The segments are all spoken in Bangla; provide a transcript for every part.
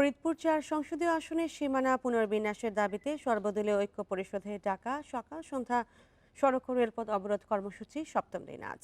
ফরিদপুর চার সংসদীয় আসনের সীমানা পুনর্বিন্যাসের দাবিতে সর্বদলীয় ঐক্য পরিষদের ডাকা সকাল সন্ধ্যা সড়ক ও রেলপথ অবরোধ কর্মসূচি সপ্তম দিন আজ।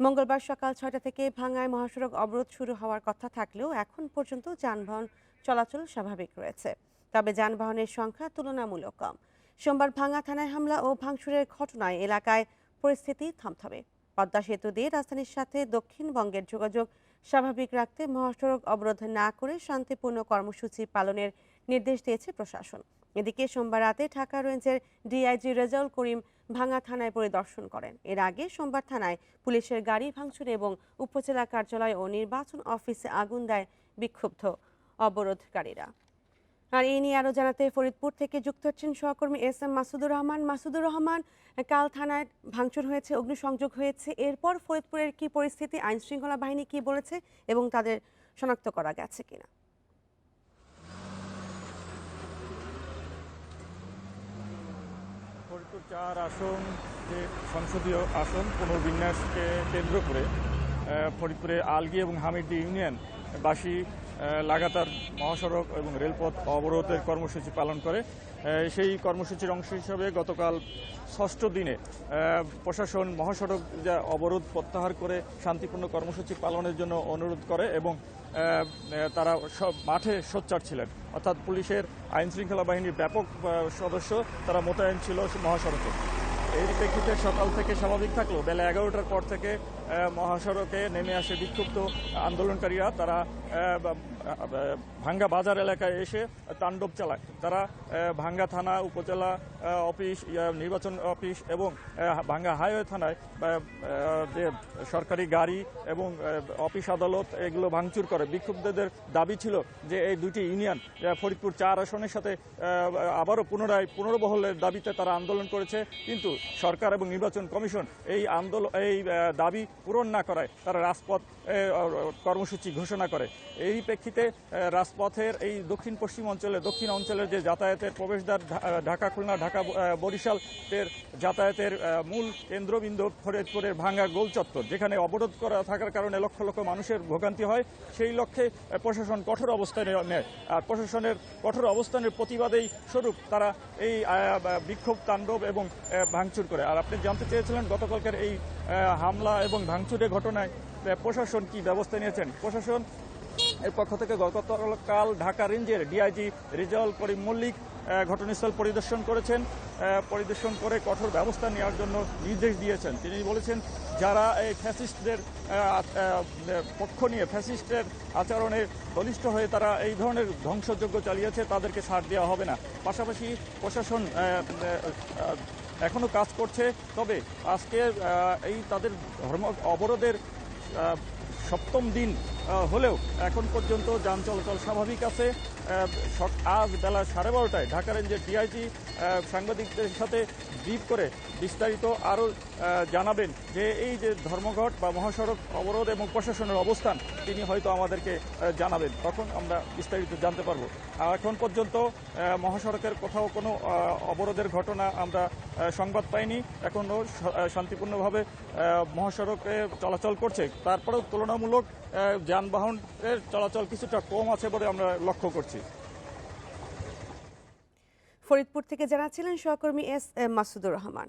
মঙ্গলবার সকাল ছয়টা থেকে ভাঙায় মহাসড়ক অবরোধ শুরু হওয়ার কথা থাকলেও এখন পর্যন্ত যানবাহন চলাচল স্বাভাবিক রয়েছে। তবে যানবাহনের সংখ্যা তুলনামূলক কম। সোমবার ভাঙা থানায় হামলা ও ভাঙচুরের ঘটনায় এলাকায় পরিস্থিতি থমথমে। পদ্মা সেতু দিয়ে রাজধানীর সাথে দক্ষিণবঙ্গের যোগাযোগ স্বাভাবিক রাখতে মহাসড়ক অবরোধ না করে শান্তিপূর্ণ কর্মসূচি পালনের নির্দেশ দিয়েছে প্রশাসন। এদিকে সোমবার রাতে ঢাকা রেঞ্জের ডিআইজি রেজাউল করিম ভাঙ্গা থানায় পরিদর্শন করেন। এর আগে সোমবার থানায় পুলিশের গাড়ি ভাঙচুর এবং উপজেলা কার্যালয় ও নির্বাচন অফিসে আগুন দেয় বিক্ষুব্ধ অবরোধকারীরা। আর এই নিয়ে আরও জানাতে ফরিদপুর থেকে যুক্ত হচ্ছেন সহকর্মী এস এম মাসুদুর রহমান। মাসুদুর রহমান, কাল থানায় ভাঙচুর হয়েছে, অগ্নিসংযোগ হয়েছে। এরপর ফরিদপুরের কি পরিস্থিতি আইন শৃঙ্খলা বাহিনী কি বলেছে এবং তাদের শনাক্ত করা গেছে কিনা? ফরিদপুর চার আসন, যে সংসদীয় আসন, পুনর্বিন্যাসকে কেন্দ্র করে ফরিদপুরে আলগি এবং হামিডি ইউনিয়ন বাসী লাগাতার মহাসড়ক এবং রেলপথ অবরোধের কর্মসূচি পালন করে। সেই কর্মসূচির অংশ হিসাবে গতকাল ষষ্ঠ দিনে প্রশাসন মহাসড়ক যা অবরোধ প্রত্যাহার করে শান্তিপূর্ণ কর্মসূচি পালনের জন্য অনুরোধ করে এবং তারা সব মাঠে সোচ্চার ছিলেন। অর্থাৎ পুলিশের আইনশৃঙ্খলা বাহিনীর ব্যাপক সদস্য তারা মোতায়েন ছিল মহাসড়কে। এর প্রেক্ষিতে সকাল থেকে স্বাভাবিক থাকলেও বেলা এগারোটার পর থেকে মহাসড়কে নেমে আসে বিক্ষুব্ধ আন্দোলনকারীরা। তারা ভাঙ্গা বাজার এলাকায় এসে তাণ্ডব চালায়। তারা ভাঙ্গা থানা উপজেলা অফিস নির্বাচন অফিস এবং ভাঙ্গা হাইওয়ে থানায় যে সরকারি গাড়ি এবং অফিস আদালত এগুলো ভাঙচুর করে। বিক্ষুব্ধদের দাবি ছিল যে এই দুটি ইউনিয়ন ফরিদপুর চার আসনের সাথে আবারও পুনরায় পুনর্বহলের দাবিতে তারা আন্দোলন করেছে। কিন্তু সরকার এবং নির্বাচন কমিশন এই আন্দোলন এই দাবি পূরণ না করায় তারা রাজপথ কর্মসূচি ঘোষণা করে। এই প্রেক্ষিতে রাজপথের এই দক্ষিণ পশ্চিম অঞ্চলে দক্ষিণ অঞ্চলের যে যাতায়াতের প্রবেশদ্বার ঢাকা খুলনা ঢাকা বরিশাল এর যাতায়াতের মূল কেন্দ্রবিন্দু ফরিদপুরের ভাঙ্গা গোল চত্বর যেখানে অবরোধ করা থাকার কারণে লক্ষ লক্ষ মানুষের ভোগান্তি হয় সেই লক্ষ্যে প্রশাসন কঠোর অবস্থানে নেয় আর প্রশাসনের কঠোর অবস্থানের প্রতিবাদেই স্বরূপ তারা এই বিক্ষোভ তাণ্ডব এবং আহ, ভাঙচুর করে। আর আপনি জানতে চেয়েছিলেন গতকালকের এই হামলা এবং ভাঙচুরের ঘটনায় প্রশাসন কি ব্যবস্থা নিয়েছেন? প্রশাসন এর পক্ষ থেকে গতকাল ঢাকা রেঞ্জের ডিআইজি রেজাউল করিম মল্লিক ঘটনাস্থল পরিদর্শন করেছেন। পরিদর্শন করে কঠোর ব্যবস্থা নেওয়ার জন্য নির্দেশ দিয়েছেন। তিনি বলেছেন, যারা এই ফ্যাসিস্টদের পক্ষ নিয়ে ফ্যাসিস্টের আচরণে বলিষ্ঠ হয়ে তারা এই ধরনের ধ্বংসযজ্ঞ চালিয়েছে, তাদেরকে ছাড় দেওয়া হবে না। পাশাপাশি প্রশাসন আহ, কাজ করছে। তবে আজকে এই তাদের ধর্ম অবরোধের সপ্তম দিন হলেও এখন পর্যন্ত যান চলাচল স্বাভাবিক আছে। আজ বেলা সাড়ে বারোটায় ঢাকা রেঞ্জের ডিআইজি সাংবাদিকদের সাথে ব্রিফ করে বিস্তারিত আরও জানাবেন যে এই যে ধর্মঘট বা মহাসড়ক অবরোধ এবং প্রশাসনের অবস্থান, তিনি হয়তো আমাদেরকে জানাবেন। তখন আমরা বিস্তারিত জানতে পারব। এখন পর্যন্ত মহাসড়কের কোথাও কোনো অবরোধের ঘটনা আমরা সংবাদ পাইনি। এখনও শান্তিপূর্ণভাবে মহাসড়কে চলাচল করছে। তারপরেও তুলনামূলক যানবাহনের চলাচল কিছুটা কম আছে বলে আমরা লক্ষ্য করছি। ফরিদপুর থেকে জানাচ্ছিলেন সহকর্মী এস এম মাসুদুর রহমান।